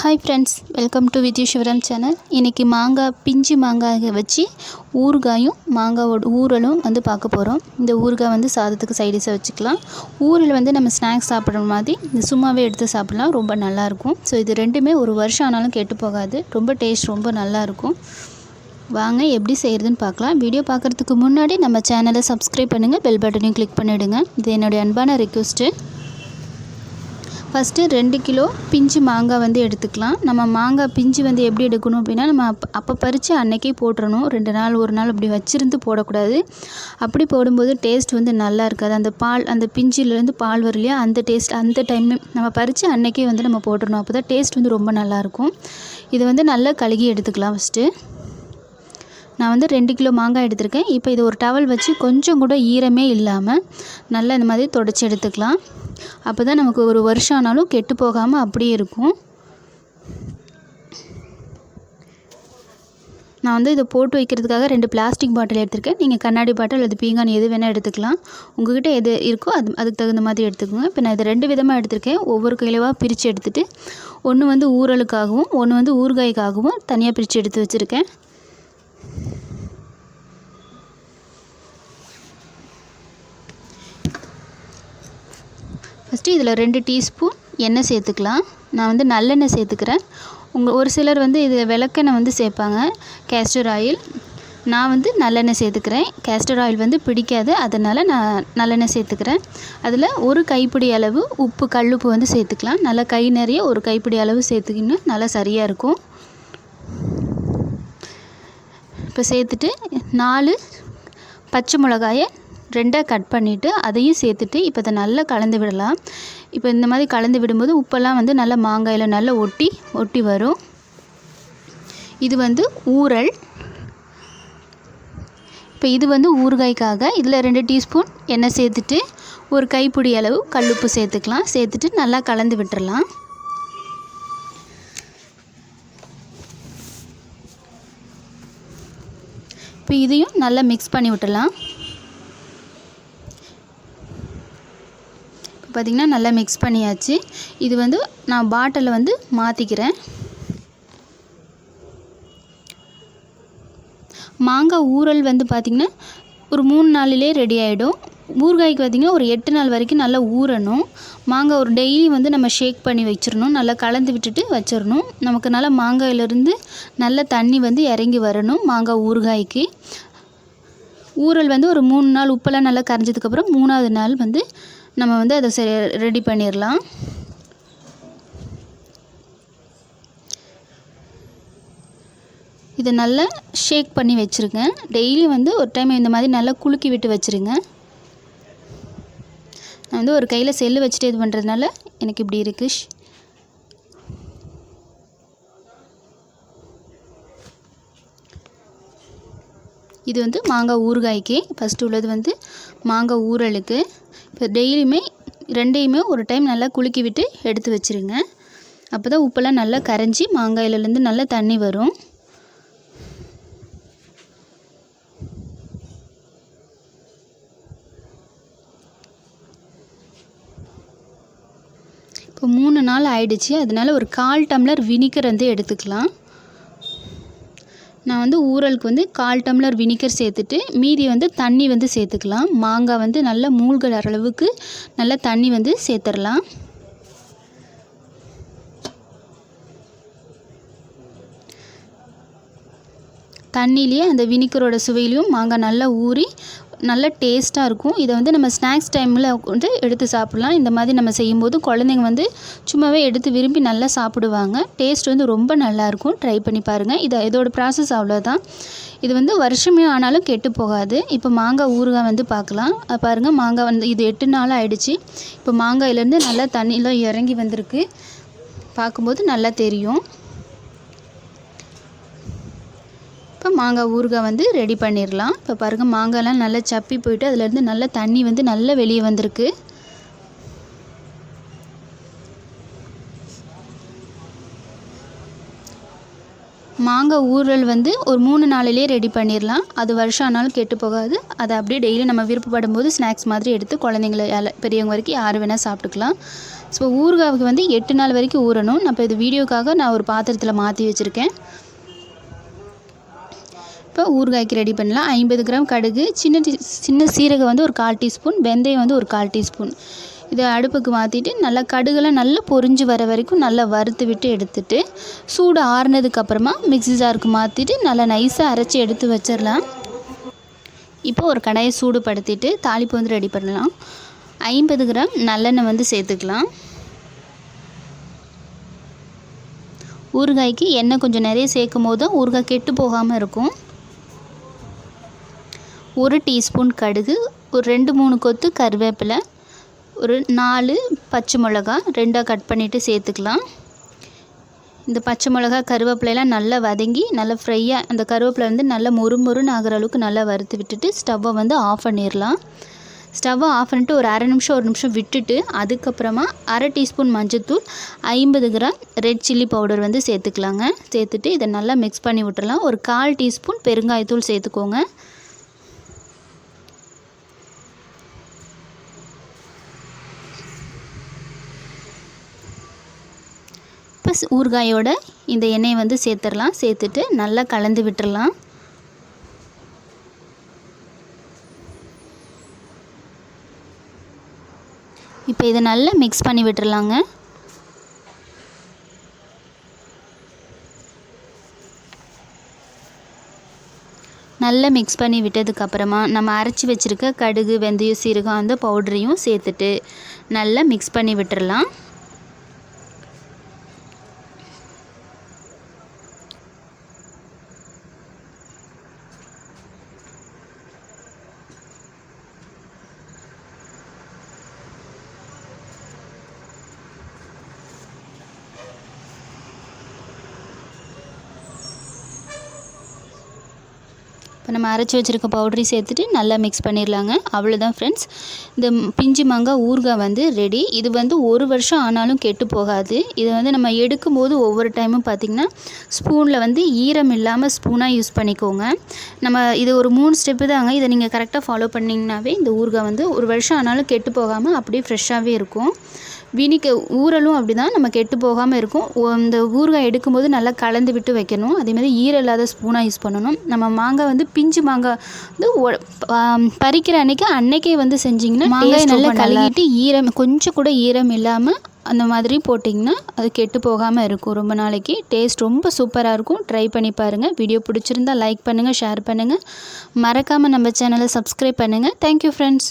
Hi friends welcome to Vidhyu Sivaram channel இன்றைக்கி மாங்காய் பிஞ்சு மாங்காயை வச்சு ஊறுகாயும் மாங்காவோட ஊறலும் வந்து பார்க்க போகிறோம் இந்த ஊறுகாய் வந்து சாதத்துக்கு சைடிஷாக வச்சுக்கலாம். ஊரில் வந்து நம்ம ஸ்நாக்ஸ் சாப்பிட்ற மாதிரி இந்த சும்மாவே எடுத்து சாப்பிட்லாம். ரொம்ப நல்லாயிருக்கும் ஸோ இது ரெண்டுமே ஒரு வருஷம் ஆனாலும் கெட்டு போகாது. ரொம்ப டேஸ்ட் ரொம்ப நல்லாயிருக்கும் வாங்க எப்படி செய்கிறதுன்னு பார்க்கலாம். வீடியோ பார்க்குறதுக்கு முன்னாடி நம்ம சேனலை சப்ஸ்கிரைப் பண்ணுங்கள் பெல் பட்டனையும் கிளிக் பண்ணிவிடுங்க இது என்னுடைய அன்பான ரெக்வஸ்ட்டு ஃபஸ்ட்டு ரெண்டு கிலோ பிஞ்சு மாங்காய் வந்து எடுத்துக்கலாம். நம்ம மாங்காய் பிஞ்சு வந்து எப்படி எடுக்கணும் அப்படின்னா நம்ம அப்போ அப்போ பறித்து அன்னைக்கே போட்டுறணும். ரெண்டு நாள் ஒரு நாள் அப்படி வச்சுருந்து போடக்கூடாது. அப்படி போடும்போது டேஸ்ட் வந்து நல்லா இருக்காது. அந்த பால் அந்த பிஞ்சிலேருந்து பால் வரலையா அந்த டேஸ்ட் அந்த டைம் நம்ம பறித்து அன்னைக்கே வந்து நம்ம போட்டுடணும் அப்போ தான் டேஸ்ட் வந்து ரொம்ப நல்லாயிருக்கும் இது வந்து நல்லா கழுகி எடுத்துக்கலாம் ஃபஸ்ட்டு நான் வந்து ரெண்டு கிலோ மாங்காய் எடுத்திருக்கேன். இப்போ இது ஒரு டவல் வச்சு கொஞ்சம் கூட ஈரமே இல்லாமல் நல்லா இந்த மாதிரி தொடச்சி எடுத்துக்கலாம். அப்போ தான் நமக்கு ஒரு வருஷம் ஆனாலும் கெட்டு போகாமல் அப்படியே இருக்கும். நான் வந்து இதை போட்டு வைக்கிறதுக்காக ரெண்டு பிளாஸ்டிக் பாட்டில் எடுத்திருக்கேன். நீங்கள் கண்ணாடி பாட்டில் அல்லது பீங்கான் எது வேணால் எடுத்துக்கலாம். உங்கள்கிட்ட எது இருக்கோ அது அதுக்கு தகுந்த மாதிரி எடுத்துக்கோங்க. இப்போ நான் இதை ரெண்டு விதமாக எடுத்திருக்கேன். ஒவ்வொரு கிலோவாக பிரித்து எடுத்துகிட்டு ஒன்று வந்து ஊறலுக்காகவும் ஒன்று வந்து ஊறுகாய்க்காகவும் தனியாக பிரித்து எடுத்து வச்சுருக்கேன். ஃபஸ்ட்டு இதில் ரெண்டு டீஸ்பூன் எண்ணெய் சேர்த்துக்கலாம். நான் வந்து நல்லெண்ணெய் சேர்த்துக்கிறேன். உங்கள் ஒரு சிலர் வந்து இது விளக்கெண்ணெய் வந்து சேர்ப்பாங்க. கேஸ்டர் ஆயில் நான் வந்து நல்லெண்ணெய் சேர்த்துக்கிறேன். கேஸ்டர் ஆயில் வந்து பிடிக்காது. அதனால் நான் நல்லெண்ணெய் சேர்த்துக்கிறேன். அதில் ஒரு கைப்பிடி அளவு உப்பு கல்லுப்பு வந்து சேர்த்துக்கலாம். நல்லா கை நிறைய ஒரு கைப்பிடி அளவு சேர்த்துக்கின்னு நல்லா சரியாக இருக்கும். இப்போ சேர்த்துட்டு நாலு பச்சை மிளகாயை ரெண்டாக கட் பண்ணிவிட்டு அதையும் சேர்த்துட்டு இப்போ இதை நல்லா கலந்து விடலாம். இப்போ இந்த மாதிரி கலந்து விடும்போது உப்பெல்லாம் வந்து நல்லா மாங்காயில் நல்லா ஒட்டி ஒட்டி வரும். இது வந்து ஊறல். இப்போ இது வந்து ஊறுகாய்க்காக இதில் ரெண்டு டீஸ்பூன் எண்ணெய் சேர்த்துட்டு ஒரு கைப்பிடி அளவு கல்லுப்பு சேர்த்துக்கலாம். சேர்த்துட்டு நல்லா கலந்து விட்டுறலாம். இப்போ இதையும் நல்லா மிக்ஸ் பண்ணி விட்டுடலாம் பார்த்திங்கன்னா நல்லா மிக்ஸ் பண்ணியாச்சு. இது வந்து நான் பாட்டிலில் வந்து மாற்றிக்கிறேன் மாங்காய் ஊறல் வந்து பார்த்திங்கன்னா ஒரு மூணு நாளிலே ரெடி ஆகிடும் ஊறுகாய்க்கு பார்த்திங்கன்னா ஒரு எட்டு நாள் வரைக்கும் நல்லா ஊறணும். மாங்காய் ஒரு டெய்லி வந்து நம்ம ஷேக் பண்ணி வச்சிடணும். நல்லா கலந்து விட்டுட்டு வச்சிடணும். நமக்கு நல்லா மாங்காயிலிருந்து நல்ல தண்ணி வந்து இறங்கி வரணும் மாங்காய் ஊறுகாய்க்கு. ஊறல் வந்து ஒரு மூணு நாள் உப்பெல்லாம் நல்லா கரைஞ்சதுக்கப்புறம் மூணாவது நாள் வந்து நம்ம வந்து அதை சரி ரெடி பண்ணிடலாம். இதை நல்லா ஷேக் பண்ணி வச்சுருங்க டெய்லி வந்து ஒரு டைம் இந்த மாதிரி நல்லா குலுக்கி விட்டு வச்சுருங்க. நான் வந்து ஒரு கையில் செல்லு வச்சுட்டு இது பண்ணுறதுனால எனக்கு இப்படி இருக்குது இது வந்து மாங்காய் ஊறுகாய்க்கு. ஃபஸ்ட்டு உள்ளது வந்து மாங்காய் ஊறலுக்கு. இப்போ டெய்லியுமே ரெண்டையுமே ஒரு டைம் நல்லா குலுக்கி விட்டு எடுத்து வச்சுருங்க. அப்போ தான் உப்பெல்லாம் நல்லா கரைஞ்சி மாங்காயிலேருந்து நல்லா தண்ணி வரும். இப்போ மூணு நாள் ஆயிடுச்சு. அதனால ஒரு கால் டம்ளர் வினிகர் வந்து எடுத்துக்கலாம். நான் வந்து ஊறலுக்கு வந்து கால் டம்ளர் வினிகர் சேர்த்துட்டு மீதி வந்து தண்ணி வந்து சேர்த்துக்கலாம். மாங்காய் வந்து நல்லா மூழ்கிற அளவுக்கு நல்லா தண்ணி வந்து சேர்த்துடலாம். தண்ணியிலேயே அந்த வினிகரோட சுவையிலையும் மாங்காய் நல்லா ஊறி நல்ல டேஸ்ட்டாக இருக்கும். இதை வந்து நம்ம ஸ்நாக்ஸ் டைமில் வந்து எடுத்து சாப்பிட்லாம். இந்த மாதிரி நம்ம செய்யும்போது குழந்தைங்க வந்து சும்மாவே எடுத்து விரும்பி நல்லா சாப்பிடுவாங்க. டேஸ்ட் வந்து ரொம்ப நல்லாயிருக்கும் ட்ரை பண்ணி பாருங்கள் இதை இதோட ப்ராசஸ் அவ்வளோதான் இது வந்து வருஷமே ஆனாலும் கெட்டு போகாது. இப்போ மாங்காய் ஊறுகாய் வந்து பார்க்கலாம் பாருங்கள் மாங்காய் வந்து இது எட்டு நாள் ஆகிடுச்சு இப்போ மாங்காயிலேருந்து நல்லா தண்ணியெலாம் இறங்கி வந்திருக்கு. பார்க்கும்போது நல்லா தெரியும். இப்போ மாங்காய் ஊறுகாய் வந்து ரெடி பண்ணிடலாம். இப்போ பாருங்கள் மாங்காய்லாம் நல்லா சப்பி போயிட்டு அதுலேருந்து நல்லா தண்ணி வந்து நல்லா வெளியே வந்திருக்கு. மாங்காய் ஊறல் வந்து ஒரு மூணு நாளிலே ரெடி பண்ணிடலாம். அது வருஷம் ஆனாலும் கெட்டு போகாது. அதை அப்படியே டெய்லி நம்ம விருப்பப்படும் போது ஸ்நாக்ஸ் மாதிரி எடுத்து குழந்தைங்கள பெரியவங்க வரைக்கும் யார் வேணால் சாப்பிட்டுக்கலாம். ஸோ ஊறுகாவுக்கு வந்து எட்டு நாள் வரைக்கும் ஊறணும். நான் இப்போ இது வீடியோக்காக நான் ஒரு பாத்திரத்தில் மாற்றி வச்சுருக்கேன். இப்போ ஊறுகாய்க்கு ரெடி பண்ணலாம். ஐம்பது கிராம் கடுகு சின்ன சின்ன சீரகம் வந்து ஒரு கால் டீஸ்பூன் வெந்தயம் வந்து ஒரு கால் டீஸ்பூன். இதை அடுப்புக்கு மாற்றிட்டு நல்லா கடுகெல்லாம் நல்லா பொரிஞ்சு வர வரைக்கும் நல்லா வறுத்து விட்டு எடுத்துட்டு சூடு ஆறுனதுக்கப்புறமா மிக்ஸி ஜாருக்கு மாற்றிட்டு நல்லா நைஸாக அரைச்சி எடுத்து வச்சிடலாம் இப்போ ஒரு கடாயை சூடுபடுத்திட்டு தாளிப்பு வந்து ரெடி பண்ணலாம். ஐம்பது கிராம் நல்லெண்ணெய் வந்து சேர்த்துக்கலாம். ஊறுகாய்க்கு எண்ணெய் கொஞ்சம் நிறைய சேர்க்கும் போது ஊறுகாய் கெட்டு போகாமல் இருக்கும். ஒரு டீஸ்பூன் கடுகு ஒரு ரெண்டு மூணு கொத்து கருவேப்பிலை ஒரு நாலு பச்சை மிளகா ரெண்டாக கட் பண்ணிவிட்டு சேர்த்துக்கலாம். இந்த பச்சை மிளகா கருவேப்பிலையெல்லாம் நல்லா வதங்கி நல்லா ஃப்ரையாக அந்த கருவேப்பிலை வந்து நல்லா மொறுமொறுன்னு ஆகிற அளவுக்கு நல்லா வறுத்து விட்டுட்டு ஸ்டவ்வை வந்து ஆஃப் பண்ணிடலாம். ஸ்டவ்வை ஆஃப் பண்ணிட்டு ஒரு அரை நிமிஷம் ஒரு நிமிஷம் விட்டுட்டு அதுக்கப்புறமா அரை டீஸ்பூன் மஞ்சத்தூள் ஐம்பது கிராம் ரெட் சில்லி பவுடர் வந்து சேர்த்துக்கலாங்க. சேர்த்துட்டு இதை நல்லா மிக்ஸ் பண்ணி விட்டுறலாம் ஒரு கால் டீஸ்பூன் பெருங்காயத்தூள் சேர்த்துக்கோங்க. ஊறுகாயோட இந்த எண்ணெயை வந்து சேர்த்துடலாம். சேர்த்துட்டு நல்லா கலந்து விட்டுடலாம். இப்போ இதை நல்லா மிக்ஸ் பண்ணி விட்டுடலாங்க. நல்லா மிக்ஸ் பண்ணி விட்டதுக்கப்புறமா நம்ம அரைச்சி வச்சுருக்க கடுகு வெந்தயம் சீரகம் அந்த பவுடரையும் சேர்த்துட்டு நல்லா மிக்ஸ் பண்ணி விட்டுடலாம். இப்போ நம்ம அரைச்சி வச்சுருக்க பவுடரையும் சேர்த்துட்டு நல்லா மிக்ஸ் பண்ணிடலாங்க அவ்வளோதான் ஃப்ரெண்ட்ஸ் இந்த பிஞ்சு மாங்காய் ஊறுகாய் வந்து ரெடி இது வந்து ஒரு வருஷம் ஆனாலும் கெட்டு போகாது. இது வந்து நம்ம எடுக்கும்போது ஒவ்வொரு டைமும் பார்த்திங்கன்னா ஸ்பூனில் வந்து ஈரம் இல்லாமல் ஸ்பூனாக யூஸ் பண்ணிக்கோங்க. நம்ம இது ஒரு மூணு ஸ்டெப்பு தாங்க. இதை நீங்கள் கரெக்டாக ஃபாலோ பண்ணிங்கனாவே இந்த ஊறுகாய் வந்து ஒரு வருஷம் ஆனாலும் கெட்டு போகாமல் அப்படியே ஃப்ரெஷ்ஷாகவே இருக்கும். வினிக்க ஊறலும் அப்படி தான் நம்ம கெட்டு போகாமல் இருக்கும். ஒ- இந்த ஊறுகாய் எடுக்கும்போது நல்லா கலந்து விட்டு வைக்கணும். அதேமாதிரி ஈரம் இல்லாத ஸ்பூனாக யூஸ் பண்ணணும். நம்ம மாங்காய் வந்து பிஞ்சு மாங்காய் வந்து பறிக்கிற அன்னைக்கு அன்னைக்கே வந்து செஞ்சிங்கன்னா மாங்காய் நல்லா கழுவிட்டு ஈரம் கொஞ்சம் கூட ஈரம் இல்லாமல் அந்த மாதிரி போட்டிங்கன்னா அது கெட்டு போகாமல் இருக்கும் ரொம்ப நாளைக்கு. டேஸ்ட் ரொம்ப சூப்பராக இருக்கும். ட்ரை பண்ணி பாருங்கள் வீடியோ பிடிச்சிருந்தா லைக் பண்ணுங்கள் ஷேர் பண்ணுங்கள் மறக்காமல் நம்ம சேனலை சப்ஸ்கிரைப் பண்ணுங்கள் தேங்க்யூ ஃப்ரெண்ட்ஸ்